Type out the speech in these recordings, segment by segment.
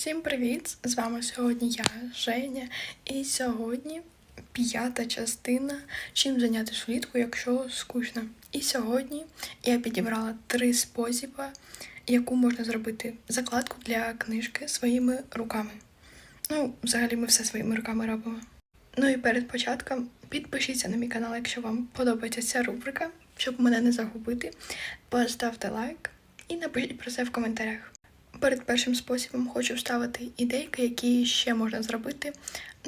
Всім привіт! З вами сьогодні я, Женя, і сьогодні п'ята частина чим зайнятися влітку, якщо скучно. І сьогодні я підібрала три способи, яку можна зробити закладку для книжки своїми руками. Ну, взагалі, ми все своїми руками робимо. Ну і перед початком підпишіться на мій канал, якщо вам подобається ця рубрика, щоб мене не загубити. Поставте лайк і напишіть про це в коментарях. Перед першим способом хочу вставити ідейки, які ще можна зробити.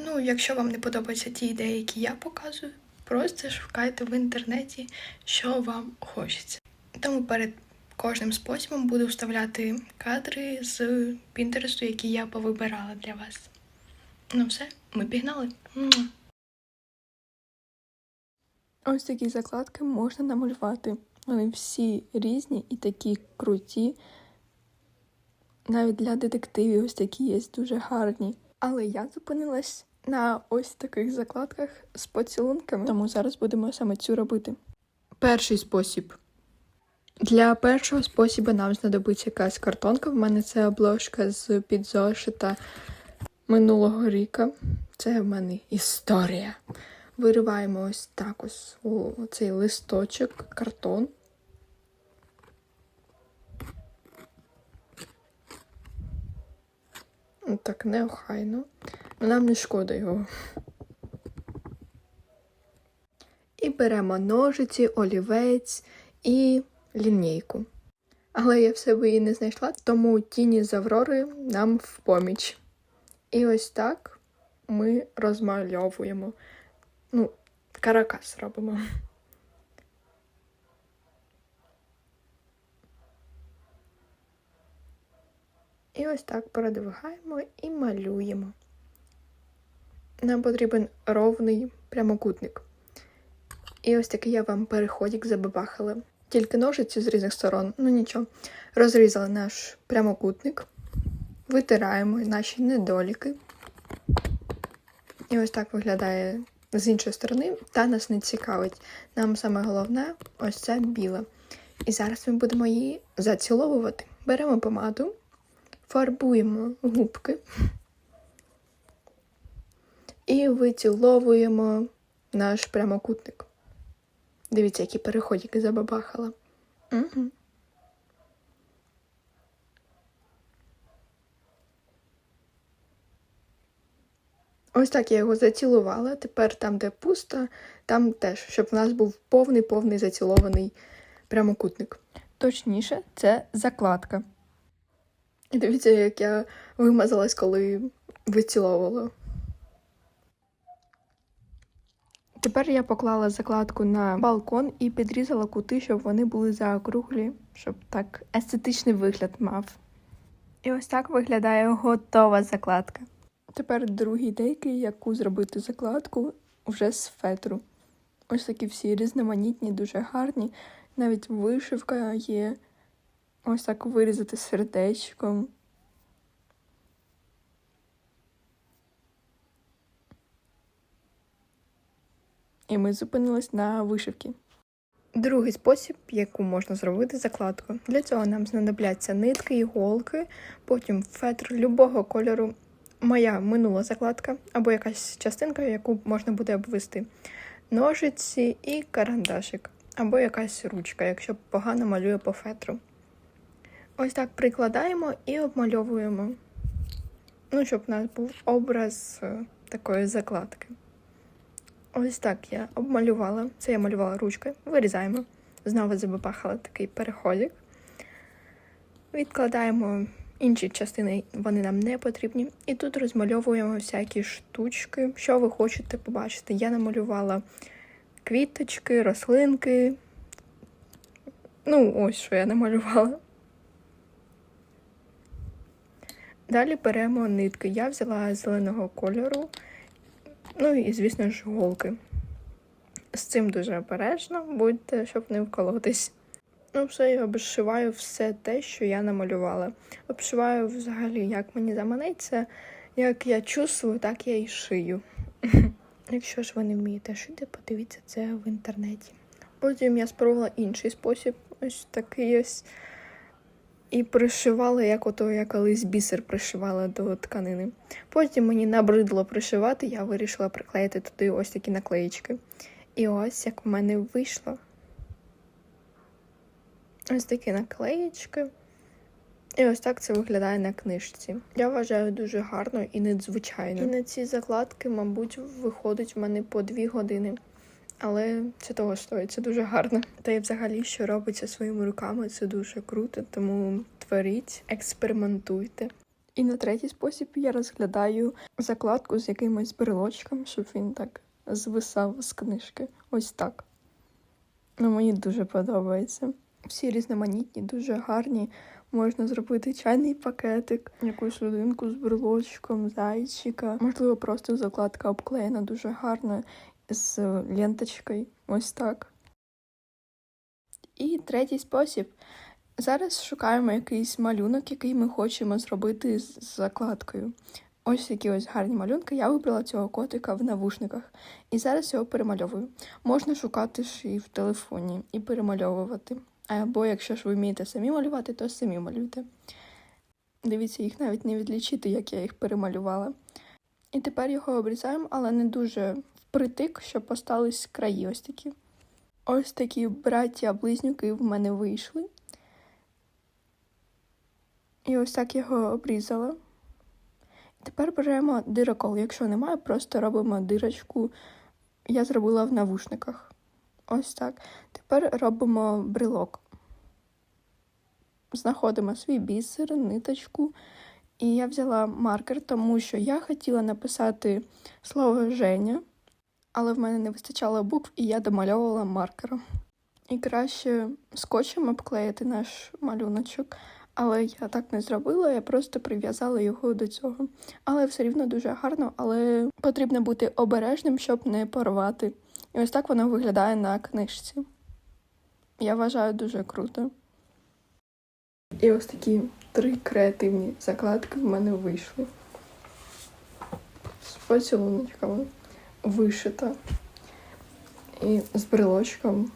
Ну, якщо вам не подобаються ті ідеї, які я показую, просто шукайте в інтернеті, що вам хочеться. Тому перед кожним способом буду вставляти кадри з Пінтересту, які я повибирала для вас. Ну все, ми пігнали. Ось такі закладки можна намалювати. Вони всі різні і такі круті. Навіть для детективів ось такі є дуже гарні. Але я зупинилась на ось таких закладках з поцілунками, тому зараз будемо саме цю робити. Перший спосіб. Для першого спосібу нам знадобиться якась картонка. В мене це обложка з підзошита минулого ріка. Це в мене історія. Вириваємо ось так ось цей листочок, картон. Так, неохайно. Ну, Нам не шкода його. І беремо ножиці, олівець і лінійку. Але я в себе її не знайшла, тому тіні з Аврори нам в поміч. І ось так ми розмальовуємо. Ну, каракас робимо. І ось так передвигаємо і малюємо. Нам потрібен ровний прямокутник. І ось такий я вам переходик забабахала. Тільки ножиці з різних сторон, ну нічого. Розрізали наш прямокутник, витираємо наші недоліки. І ось так виглядає з іншої сторони, та нас не цікавить. Нам саме головне ось ця біла. І зараз ми будемо її заціловувати. Беремо помаду фарбуємо губки і виціловуємо наш прямокутник. Дивіться, які переходики забабахала. Угу. Ось так я його зацілувала. Тепер там, де пусто, там теж, щоб в нас був повний-повний зацілований прямокутник. Точніше, це закладка. Дивіться, як я вимазалась, коли виціловувала. Тепер я поклала закладку на балкон і підрізала кути, щоб вони були заокруглі, щоб так естетичний вигляд мав. І ось так виглядає готова закладка. Тепер другі ідейки, яку зробити закладку вже з фетру. Ось такі всі різноманітні, дуже гарні. Навіть вишивка є. Ось так вирізати сердечком. І ми зупинились на вишивці. Другий спосіб, яку можна зробити закладку. Для цього нам знадобляться нитки, іголки, потім фетр любого кольору. Моя минула закладка або якась частинка, яку можна буде обвести, ножиці і карандашик, або якась ручка, якщо погано малює по фетру. Ось так прикладаємо і обмальовуємо. Ну, щоб у нас був образ е, такої закладки. Ось так я обмалювала. Це я малювала ручкою. Вирізаємо. Знову забабахала такий переходик. Відкладаємо інші частини, вони нам не потрібні. І тут розмальовуємо всякі штучки, що ви хочете побачити. Я намалювала квіточки, рослинки. Ну, ось що я намалювала. Далі беремо нитки. Я взяла зеленого кольору, ну і, звісно ж, голки. З цим дуже обережно, будьте, щоб не вколотись. Ну, все, я обшиваю все те, що я намалювала. Обшиваю взагалі, як мені заманеться, як я чувствую, так я і шию. Якщо ж ви не вмієте шити, подивіться це в інтернеті. Потім я спробувала інший спосіб, ось такий ось і пришивала, як ото я колись бісер пришивала до тканини. Потім мені набридло пришивати, я вирішила приклеїти туди ось такі наклеїчки. І ось як в мене вийшло. Ось такі наклеїчки. І ось так це виглядає на книжці. Я вважаю дуже гарно і незвичайно. І на ці закладки, мабуть, виходить в мене по дві години. Але це того стоїть, це дуже гарно. Та й взагалі, що робиться своїми руками, це дуже круто, тому творіть, експериментуйте. І на третій спосіб я розглядаю закладку з якимось брелочком, щоб він так звисав з книжки. Ось так. Ну, мені дуже подобається. Всі різноманітні, дуже гарні. Можна зробити чайний пакетик, якусь людинку з брелочком, зайчика. Можливо, просто закладка обклеєна дуже гарно з ленточкою. Ось так. І третій спосіб. Зараз шукаємо якийсь малюнок, який ми хочемо зробити з закладкою. Ось такі ось гарні малюнки. Я вибрала цього котика в навушниках. І зараз його перемальовую. Можна шукати ж і в телефоні, і перемальовувати. Або якщо ж ви вмієте самі малювати, то самі малюйте. Дивіться, їх навіть не відлічити, як я їх перемалювала. І тепер його обрізаємо, але не дуже впритик, щоб остались краї ось такі. Ось такі браття-близнюки в мене вийшли. І ось так його обрізала. Тепер беремо дирокол. Якщо немає, просто робимо дирочку. Я зробила в навушниках. Ось так. Тепер робимо брелок. Знаходимо свій бісер, ниточку. І я взяла маркер, тому що я хотіла написати слово Женя, але в мене не вистачало букв, і я домальовувала маркером. І краще скотчем обклеїти наш малюночок, але я так не зробила, я просто прив'язала його до цього. Але все рівно дуже гарно, але потрібно бути обережним, щоб не порвати. І ось так воно виглядає на книжці. Я вважаю дуже круто. І ось такі три креативні закладки в мене вийшли. З поцілуночками вишита. І з брелочком.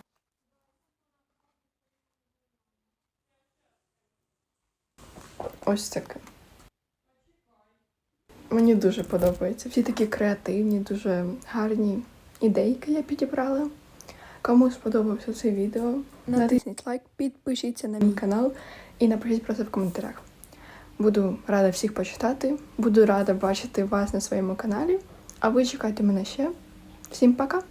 Ось таке. Мені дуже подобається. Всі такі креативні, дуже гарні ідейки я підібрала. Кому сподобався це відео, натисніть лайк, підпишіться на мій канал і напишіть про це в коментарях. Буду рада всіх почитати, буду рада бачити вас на своєму каналі. А ви чекайте мене ще. Всім пока!